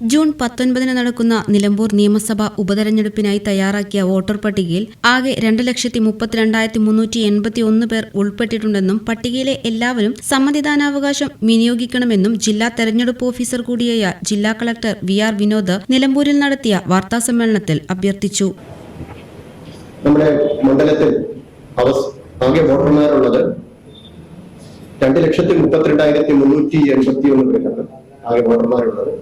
June പത്തൊൻപതിന് നടക്കുന്ന നിലമ്പൂർ നിയമസഭാ ഉപതെരഞ്ഞെടുപ്പിനായി തയ്യാറാക്കിയ വോട്ടർ പട്ടികയിൽ ആകെ രണ്ട് ലക്ഷത്തി മുപ്പത്തിരണ്ടായിരത്തി മുന്നൂറ്റി എൺപത്തി ഒന്ന് പേർ ഉൾപ്പെട്ടിട്ടുണ്ടെന്നും പട്ടികയിലെ എല്ലാവരും സമ്മതിദാനാവകാശം വിനിയോഗിക്കണമെന്നും ജില്ലാ തെരഞ്ഞെടുപ്പ് ഓഫീസർ കൂടിയായ ജില്ലാ കളക്ടർ വി ആർ വിനോദ് നിലമ്പൂരിൽ നടത്തിയ വാർത്താ സമ്മേളനത്തിൽ അഭ്യർത്ഥിച്ചു. നമ്മുടെ മണ്ഡലത്തിൽ ആകെ വോട്ടർമാരുള്ളത് രണ്ട് ലക്ഷത്തി മുപ്പത്തിരണ്ടായിരത്തി മുന്നൂറ്റി എൺപത്തി ഒന്ന് പേരാണ് ആകെ വോട്ടർമാരുള്ളത്.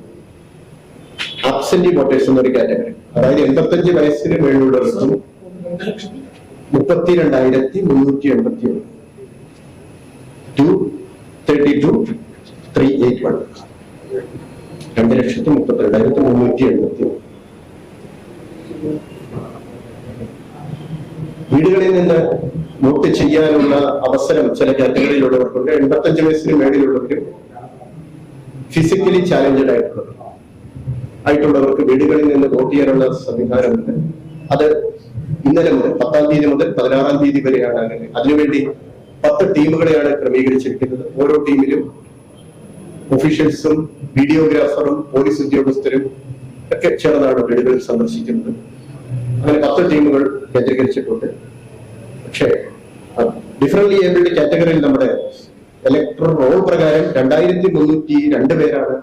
ആബ്സെന്റി വോട്ടേഴ്സ് എന്നൊരു കാറ്റഗറി അതായത് എൺപത്തഞ്ച് വയസ്സിന് മേളിലുള്ളവർക്കും മുപ്പത്തിരണ്ടായിരത്തി മുന്നൂറ്റി എൺപത്തി ഒന്ന് two thirty two three eight one. രണ്ട് ലക്ഷത്തി മുപ്പത്തിരണ്ടായിരത്തി മുന്നൂറ്റി എൺപത്തി ഒന്ന് വീടുകളിൽ നിന്ന് വോട്ട് ചെയ്യാനുള്ള അവസരം ചില കാറ്റഗറിയിലുള്ളവർക്കുണ്ട് എൺപത്തഞ്ച് വയസ്സിന് മേളിലുള്ളവരും ഫിസിക്കലി ചാലഞ്ചഡ് ആയിട്ടുള്ളവർ ആയിട്ടുള്ളവർക്ക് വീടുകളിൽ നിന്ന് വോട്ട് ചെയ്യാനുള്ള സംവിധാനമുണ്ട്. അത് ഇന്നലെ മുതൽ പത്താം തീയതി മുതൽ പതിനാറാം തീയതി വരെയാണ് അങ്ങനെ. അതിനുവേണ്ടി പത്ത് ടീമുകളെയാണ് ക്രമീകരിച്ചിരിക്കുന്നത്. ഓരോ ടീമിലും ഒഫീഷ്യൽസും വീഡിയോഗ്രാഫറും പോലീസ് ഉദ്യോഗസ്ഥരും ഒക്കെ ചേർന്നാണ് വീടുകളിൽ സന്ദർശിക്കുന്നത്. അങ്ങനെ പത്ത് ടീമുകൾ കേന്ദ്രീകരിച്ചിട്ടുണ്ട്. പക്ഷേ ഡിഫറൻലി ഏബിൾഡ് കാറ്റഗറിയിൽ നമ്മുടെ ഇലക്ട്രൽ റോൾ പ്രകാരം രണ്ടായിരത്തി മുന്നൂറ്റി രണ്ട് പേരാണ്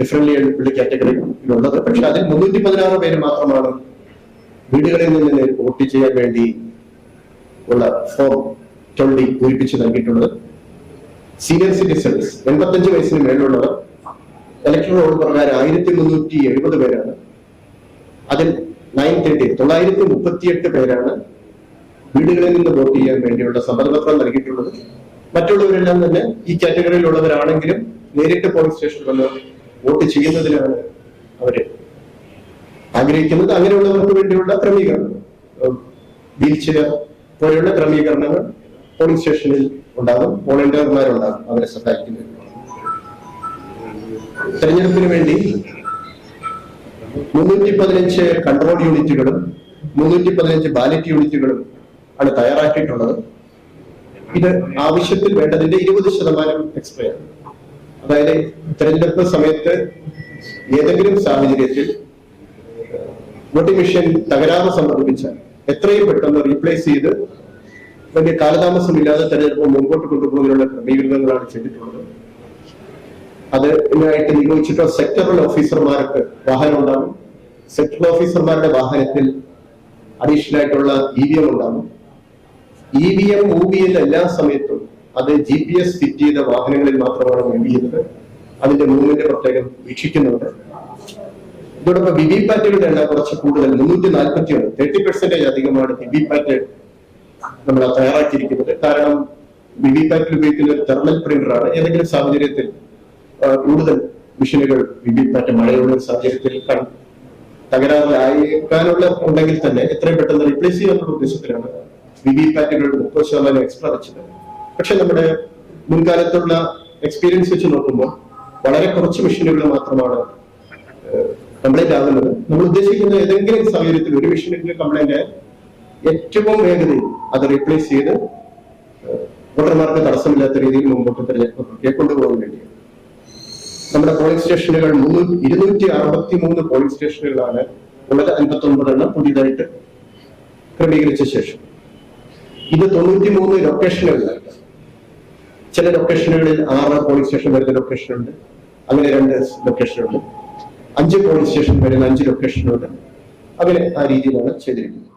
ഡിഫറൻലി ഉള്ള കാറ്റഗറിയിലുള്ളത് പക്ഷെ അതിൽ മുന്നൂറ്റി പതിനാറ് പേര് മാത്രമാണ് വീടുകളിൽ നിന്ന് വോട്ട് ചെയ്യാൻ വേണ്ടി ഉള്ള ഫോം ട്വന്റി പൂരിപ്പിച്ച് നൽകിയിട്ടുള്ളത്. സീനിയർ സിറ്റിസൺസ് എൺപത്തഞ്ച് വയസ്സിന് മേലുള്ളവർ ഇലക്ട്രൽ റോൾ പ്രകാരം ആയിരത്തി മുന്നൂറ്റി എഴുപത് പേരാണ്. അതിൽ നയൻ തേർട്ടി തൊള്ളായിരത്തി മുപ്പത്തിയെട്ട് പേരാണ് വീടുകളിൽ നിന്ന് വോട്ട് ചെയ്യാൻ വേണ്ടിയുള്ള സമ്മതപത്രം നൽകിയിട്ടുള്ളത്. മറ്റുള്ളവരെല്ലാം തന്നെ ഈ കാറ്റഗറിയിലുള്ളവരാണെങ്കിലും നേരിട്ട് പോളിംഗ് സ്റ്റേഷനിൽ വന്ന് വോട്ട് ചെയ്യുന്നതിനാണ് അവർ ആഗ്രഹിക്കുന്നത്. അങ്ങനെയുള്ളവർക്ക് വേണ്ടിയുള്ള ക്രമീകരണം. വീൽ പോലെയുള്ള ക്രമീകരണങ്ങൾ പോളിംഗ് സ്റ്റേഷനിൽ ഉണ്ടാകും. വോളണ്ടിയർമാരുണ്ടാകും അവരെ സഹായിക്കുന്നതിന് തെരഞ്ഞെടുപ്പിന് വേണ്ടി മുന്നൂറ്റി പതിനഞ്ച് കൺട്രോൾ യൂണിറ്റുകളും മുന്നൂറ്റി പതിനഞ്ച് ബാലറ്റ് യൂണിറ്റുകളും ആണ് തയ്യാറാക്കിയിട്ടുള്ളത്. ഇത് ആവശ്യത്തിൽ വേണ്ടതിന്റെ ഇരുപത് ശതമാനം എക്സ്പയർ. അതായത് തെരഞ്ഞെടുപ്പ് സമയത്ത് ഏതെങ്കിലും സാഹചര്യത്തിൽ വോട്ടിംഗ് മെഷീൻ തകരാറ് സംഭവിച്ചാൽ എത്രയും പെട്ടെന്ന് റീപ്ലേസ് ചെയ്ത് വലിയ കാലതാമസമില്ലാതെ തെരഞ്ഞെടുപ്പ് മുമ്പോട്ട് കൊണ്ടുപോകുന്നതിനുള്ള ക്രമീകരണങ്ങളാണ് ചെയ്തിട്ടുള്ളത്. അത് ഇതിനായിട്ട് നിയോഗിച്ചിട്ടുള്ള സെക്ടറൽ ഓഫീസർമാർക്ക് വാഹനം ഉണ്ടാകും. സെക്ടറൽ ഓഫീസർമാരുടെ വാഹനത്തിൽ അഡീഷണൽ ആയിട്ടുള്ള ഇ വി എം ഉണ്ടാകും. E V M O V L എല്ലാ സമയത്തും അത് ജി പി എസ് ഫിറ്റ് ചെയ്ത വാഹനങ്ങളിൽ മാത്രമാണ് മൂവ് ചെയ്യുന്നത്. അതിന്റെ മൂവ്മെന്റ് പ്രത്യേകം വീക്ഷിക്കുന്നുണ്ട്. ഇതോടൊപ്പം വിവി പാറ്റുകളുടെ എണ്ണം കുറച്ച് കൂടുതൽ മുന്നൂറ്റി നാൽപ്പത്തി ഒന്ന് തേർട്ടി പെർസെന്റേജ് അധികമാണ് വിവി പാറ്റ് നമ്മൾ തയ്യാറാക്കിയിരിക്കുന്നത്. കാരണം വിവി പാറ്റിൽ ഉപയോഗിക്കുന്ന ഒരു തെർമൽ പ്രിന്റർ ആണ്. ഏതെങ്കിലും സാഹചര്യത്തിൽ കൂടുതൽ മെഷീനുകൾ വിവി പാറ്റ് മഴയുള്ള ഒരു സാഹചര്യത്തിൽ തകരാറിലായേക്കാനുള്ള ഉണ്ടെങ്കിൽ തന്നെ എത്രയും പെട്ടെന്ന് റീപ്ലേസ് ചെയ്യാനുള്ള ഉദ്ദേശത്തിലാണ് വിവി പാറ്റുകൾ മുപ്പത് ശതമാനം എക്സ്ട്രാ വെച്ചത് പക്ഷെ നമ്മുടെ മുൻകാലത്തുള്ള എക്സ്പീരിയൻസ് വെച്ച് നോക്കുമ്പോൾ വളരെ കുറച്ച് മെഷീനുകൾ മാത്രമാണ് കംപ്ലൈന്റ് ആകുന്നത്. നമ്മൾ ഉദ്ദേശിക്കുന്ന ഏതെങ്കിലും സാഹചര്യത്തിൽ ഒരു മെഷീനിന്റെ കംപ്ലൈന്റ് ഏറ്റവും വേഗതയിൽ അത് റീപ്ലേസ് ചെയ്ത് വോട്ടർമാർക്ക് തടസ്സമില്ലാത്ത രീതിയിൽ മുമ്പോട്ട് തെരഞ്ഞെടുപ്പ് കൊണ്ടുപോകാൻ വേണ്ടിയാണ്. നമ്മുടെ പോളിംഗ് സ്റ്റേഷനുകൾ മുന്നൂറ്റി ഇരുന്നൂറ്റി അറുപത്തി മൂന്ന് പോളിംഗ് സ്റ്റേഷനുകളാണ് ഉള്ളത് അൻപത്തി ഒമ്പത് എണ്ണം പുതിയതായിട്ട് ക്രമീകരിച്ച ശേഷം. ഇത് തൊണ്ണൂറ്റി മൂന്ന് ലൊക്കേഷനുകളിലായിട്ട് ചില ലൊക്കേഷനുകളിൽ ആറ് പോളിംഗ് സ്റ്റേഷൻ വരുന്ന ലൊക്കേഷനുണ്ട് അങ്ങനെ രണ്ട് ലൊക്കേഷനുണ്ട് അഞ്ച് പോളിംഗ് സ്റ്റേഷൻ വരുന്ന അഞ്ച് ലൊക്കേഷനുണ്ട് അങ്ങനെ ആ രീതിയിലാണ് ചെയ്തിരിക്കുന്നത്.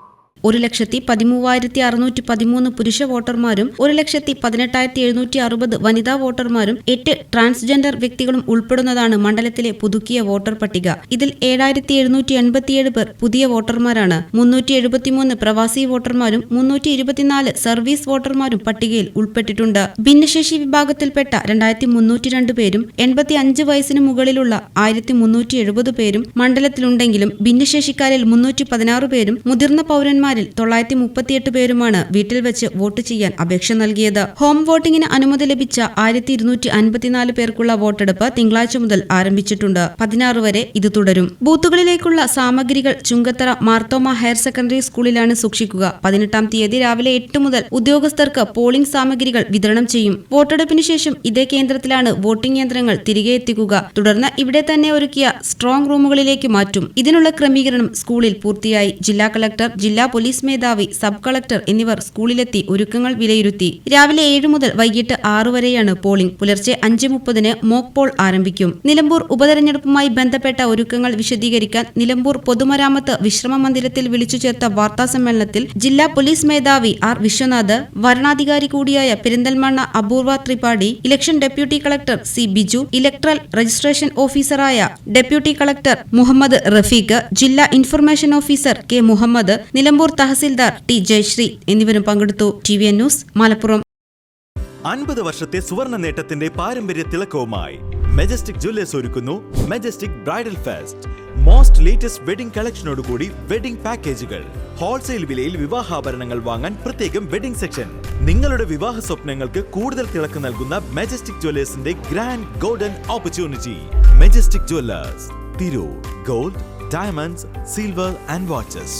ഒരു ലക്ഷത്തി പതിമൂവായിരത്തി അറുന്നൂറ്റി പതിമൂന്ന് പുരുഷ വോട്ടർമാരും ഒരു ലക്ഷത്തി പതിനെട്ടായിരത്തി എഴുന്നൂറ്റി അറുപത് വനിതാ വോട്ടർമാരും എട്ട് ട്രാൻസ്ജെൻഡർ വ്യക്തികളും ഉൾപ്പെടുന്നതാണ് മണ്ഡലത്തിലെ പുതുക്കിയ വോട്ടർ പട്ടിക. ഇതിൽ ഏഴായിരത്തി എഴുന്നൂറ്റി എൺപത്തിയേഴ് പേർ പുതിയ വോട്ടർമാരാണ്. മുന്നൂറ്റി എഴുപത്തിമൂന്ന് പ്രവാസി വോട്ടർമാരും മുന്നൂറ്റി ഇരുപത്തിനാല് സർവീസ് വോട്ടർമാരും പട്ടികയിൽ ഉൾപ്പെട്ടിട്ടുണ്ട്. ഭിന്നശേഷി വിഭാഗത്തിൽപ്പെട്ട രണ്ടായിരത്തി മുന്നൂറ്റി രണ്ട് പേരും എൺപത്തി അഞ്ച് വയസ്സിന് മുകളിലുള്ള ആയിരത്തി മുന്നൂറ്റി എഴുപത് പേരും മണ്ഡലത്തിലുണ്ടെങ്കിലും ഭിന്നശേഷിക്കാരിൽ മുന്നൂറ്റി പതിനാറ് പേരും മുതിർന്ന പൗരന്മാർ വോട്ടർമാരിൽ തൊള്ളായിരത്തി മുപ്പത്തിയെട്ട് പേരുമാണ് വീട്ടിൽ വെച്ച് വോട്ട് ചെയ്യാൻ അപേക്ഷ നൽകിയത്. ഹോം വോട്ടിംഗിന് അനുമതി ലഭിച്ച ആയിരത്തി ഇരുന്നൂറ്റി അൻപത്തിനാല് പേർക്കുള്ള വോട്ടെടുപ്പ് തിങ്കളാഴ്ച മുതൽ ആരംഭിച്ചിട്ടുണ്ട്. പതിനാറ് വരെ ഇത് തുടരും. ബൂത്തുകളിലേക്കുള്ള സാമഗ്രികൾ ചുങ്കത്തറ മാർത്തോമ ഹയർ സെക്കൻഡറി സ്കൂളിലാണ് സൂക്ഷിക്കുക. പതിനെട്ടാം തീയതി രാവിലെ എട്ട് മുതൽ ഉദ്യോഗസ്ഥർക്ക് പോളിംഗ് സാമഗ്രികൾ വിതരണം ചെയ്യും. വോട്ടെടുപ്പിന് ശേഷം ഇതേ കേന്ദ്രത്തിലാണ് വോട്ടിംഗ് യന്ത്രങ്ങൾ തിരികെ എത്തിക്കുക. തുടർന്ന് ഇവിടെ തന്നെ ഒരുക്കിയ സ്ട്രോങ് റൂമുകളിലേക്ക് മാറ്റും. ഇതിനുള്ള ക്രമീകരണം സ്കൂളിൽ പൂർത്തിയായി. ജില്ലാ കളക്ടർ ജില്ലാ പോലീസ് മേധാവി സബ് കളക്ടർ എന്നിവർ സ്കൂളിലെത്തി ഒരുക്കങ്ങൾ വിലയിരുത്തി. രാവിലെ ഏഴ് മുതൽ വൈകിട്ട് ആറു വരെയാണ് പോളിംഗ്. പുലർച്ചെ അഞ്ച് മുപ്പതിന് മോക്ക് പോൾ ആരംഭിക്കും. നിലമ്പൂർ ഉപതെരഞ്ഞെടുപ്പുമായി ബന്ധപ്പെട്ട ഒരുക്കങ്ങൾ വിശദീകരിക്കാൻ നിലമ്പൂർ പൊതുമരാമത്ത് വിശ്രമ മന്ദിരത്തിൽ വിളിച്ചു ചേർത്ത വാർത്താസമ്മേളനത്തിൽ ജില്ലാ പോലീസ് മേധാവി ആർ വിശ്വനാഥ് വരണാധികാരി കൂടിയായ Perinthalmanna Apoorva Tripathi election deputy collector C Biju electoral registration ഓഫീസറായ ഡെപ്യൂട്ടി കളക്ടർ മുഹമ്മദ് റഫീഖ് ജില്ലാ information officer K Muhammad Nilambur tahsildar T Jayasree എന്നിവരും പങ്കെടുത്തു. T V N news Malappuram. അൻപത് വർഷത്തെ സുവർണ നേട്ടത്തിന്റെ പാരമ്പര്യ തിളക്കവുമായി മെജസ്റ്റിക് ജ്വല്ലേഴ്സ് ഒരുക്കുന്നു Majestic bridal fest most latest wedding കളക്ഷനോടുകൂടി wedding പാക്കേജുകൾ ഹോൾസെയിൽ വിലയിൽ വിവാഹാഭരണങ്ങൾ വാങ്ങാൻ പ്രത്യേകം വെഡിംഗ് സെക്ഷൻ നിങ്ങളുടെ വിവാഹ സ്വപ്നങ്ങൾക്ക് കൂടുതൽ തിളക്ക് നൽകുന്ന Majestic ജ്വല്ലേഴ്സിന്റെ grand golden opportunity Majestic jewellers Tirur gold diamonds silver and watches